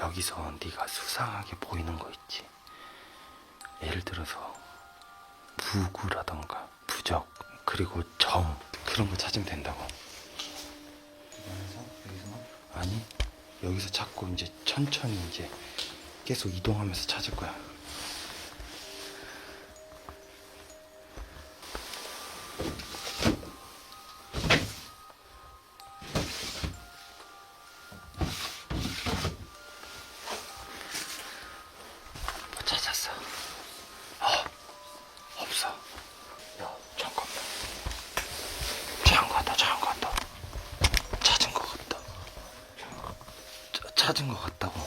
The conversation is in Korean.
여기서 네가 수상하게 보이는 거 있지. 예를 들어서 부구라던가 부적 그리고 점 그런 거 찾으면 된다고. 아니 여기서 찾고 이제 천천히 이제 계속 이동하면서 찾을 거야. 찾은 것 같다고.